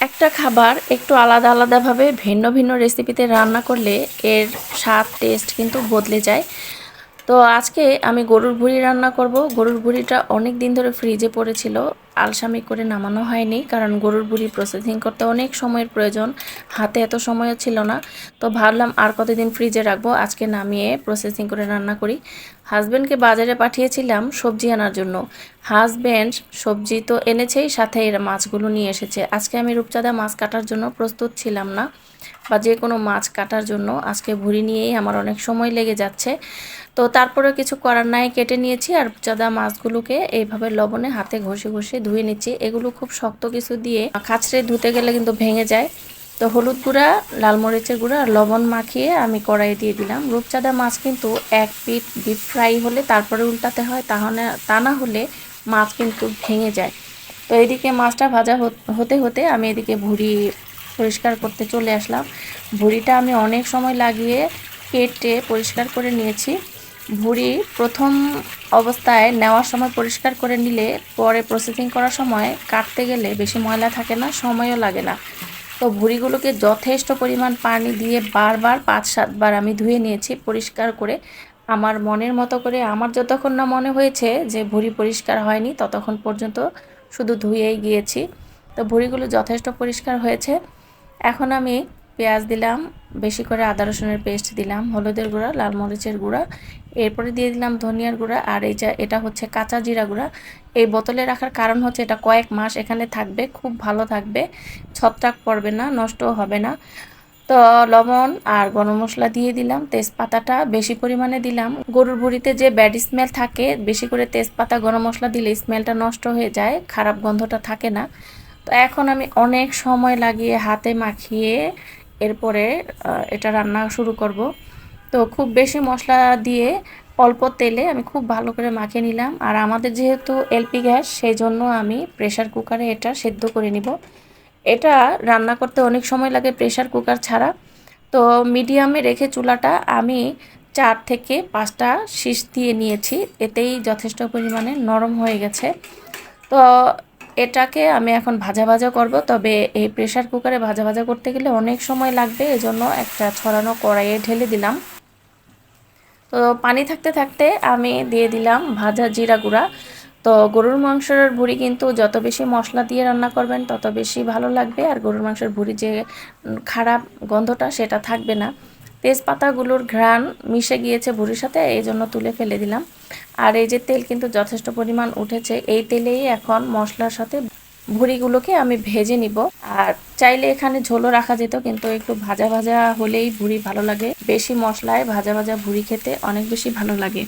একটা খাবার একটু আলাদা আলাদাভাবে ভিন্ন ভিন্ন রেসিপিতে রান্না করলে এর স্বাদ টেস্ট কিন্তু বদলে যায়। তো আজকে আমি গরুর ভুড়ি রান্না করব। গরুর ভুড়িটা অনেক দিন ধরে ফ্রিজে পড়েছিল। আলসামি করে নামানো হয়নি, কারণ গরুর বুড়ি প্রসেসিং করতে অনেক সময়ের প্রয়োজন। হাতে এত সময়ও ছিল না। তো ভাবলাম আর কতদিন ফ্রিজে রাখব? আজকে নামিয়ে প্রসেসিং করে রান্না করি। হাজব্যান্ডকে বাজারে পাঠিয়েছিলাম সবজি আনার জন্য। হাজব্যান্ড সবজি তো এনেছেই সাথে এর মাছগুলো নিয়ে এসেছে। আজকে আমি রূপচাঁদা মাছ কাটার জন্য প্রস্তুত ছিলাম না, বা যে কোনো মাছ কাটার জন্য। আজকে ভুড়ি নিয়েই আমার অনেক সময় লেগে যাচ্ছে। তো তারপরে কিছু করার নাই, কেটে নিয়েছি। আর চাদা মাছগুলোকে এইভাবে লবণে হাতে ঘষে ঘষে ধুয়ে নিচ্ছি। এগুলো খুব শক্ত কিছু দিয়ে খাঁচড়ে ধুতে গেলে কিন্তু ভেঙে যায়। তো হলুদ গুঁড়া, লাল মরিচের গুঁড়া আর লবণ মাখিয়ে আমি কড়াই দিয়ে দিলাম। রূপচাঁদা মাছ কিন্তু এক পিট ডিপ ফ্রাই হলে তারপরে উল্টাতে হয়, তাহলে তা না হলে মাছ কিন্তু ভেঙে যায়। তো এদিকে মাছটা ভাজা হতে হতে আমি এদিকে ভুড়ি পরিষ্কার করতে চলে আসলাম। ভুড়িটা আমি অনেক সময় লাগিয়ে কেটে পরিষ্কার করে নিয়েছি। ভুড়ি প্রথম অবস্থায় নেওয়ার সময় পরিষ্কার করে নিলে পরে প্রসেসিং করার সময় কাটতে গেলে বেশি ময়লা থাকে না, সময়ও লাগে না। তো ভুড়িগুলোকে যথেষ্ট পরিমাণ পানি দিয়ে বারবার পাঁচ, সাতবার আমি ধুয়ে নিয়েছি পরিষ্কার করে। আমার মনের মতো করে, আমার যতক্ষণ না মনে হয়েছে যে ভুড়ি পরিষ্কার হয়নি, ততক্ষণ পর্যন্ত শুধু ধুয়েই গিয়েছি। তো ভুড়িগুলো যথেষ্ট পরিষ্কার হয়েছে। এখন আমি পেঁয়াজ দিলাম, বেশি করে আদা রসুনের পেস্ট দিলাম, হলুদের গুঁড়া, লাল মরিচের গুঁড়া, এরপরে দিয়ে দিলাম ধনিয়ার গুঁড়া, আর এই যা এটা হচ্ছে কাঁচা জিরা গুঁড়া। এই বোতলে রাখার কারণ হচ্ছে এটা কয়েক মাস এখানে থাকবে, খুব ভালো থাকবে, ছত্রাক পড়বে না, নষ্টও হবে না। তো লবণ আর গরম মশলা দিয়ে দিলাম, তেজপাতাটা বেশি পরিমাণে দিলাম। গরুর ভুড়িতে যে ব্যাড স্মেল থাকে, বেশি করে তেজপাতা, গরম মশলা দিলে স্মেলটা নষ্ট হয়ে যায়, খারাপ গন্ধটা থাকে না। তো এখন আমি অনেক সময় লাগিয়ে হাতে মাখিয়ে এরপরে এটা রান্না শুরু করব। তো খুব বেশি মশলা দিয়ে অল্প তেলে আমি খুব ভালো করে মাখিয়ে নিলাম। আর আমাদের যেহেতু এলপি গ্যাস, সেই জন্য আমি প্রেশার কুকারে এটা সেদ্ধ করে নিব। এটা রান্না করতে অনেক সময় লাগে প্রেশার কুকার ছাড়া। তো মিডিয়ামে রেখে চুলাটা আমি চার থেকে পাঁচটা শীষ দিয়ে নিয়েছি। এতেই যথেষ্ট পরিমাণে নরম হয়ে গেছে। তো এটাকে আমি এখন ভাজা ভাজা করব, তবে এই প্রেশার কুকারে ভাজা ভাজা করতে গেলে অনেক সময় লাগবে, এজন্য একটা ছড়ানো কড়াইয়ে ঢেলে দিলাম। তো পানি থাকতে থাকতে আমি দিয়ে দিলাম ভাজা জিরা গুঁড়া। তো গরুর মাংসের ভুড়ি কিন্তু যত বেশি মশলা দিয়ে রান্না করবেন, তত বেশি ভালো লাগবে, আর গরুর মাংসের ভুড়ি যে খারাপ গন্ধটা সেটা থাকবে না। তেজপাতাগুলোর ঘ্রাণ মিশে গিয়েছে ভুড়ির সাথে এই জন্য তুলে ফেলে দিলাম। আর এই যে তেল কিন্তু যথেষ্ট পরিমাণ উঠেছে, এই তেলেই এখন মশলার সাথে ভুড়িগুলোকে আমি ভেজে নিব। আর চাইলে এখানে ঝোলও রাখা যেত, কিন্তু একটু ভাজা ভাজা হলেই ভুড়ি ভালো লাগে। বেশি মশলায় ভাজা ভাজা ভুড়ি খেতে অনেক বেশি ভালো লাগে।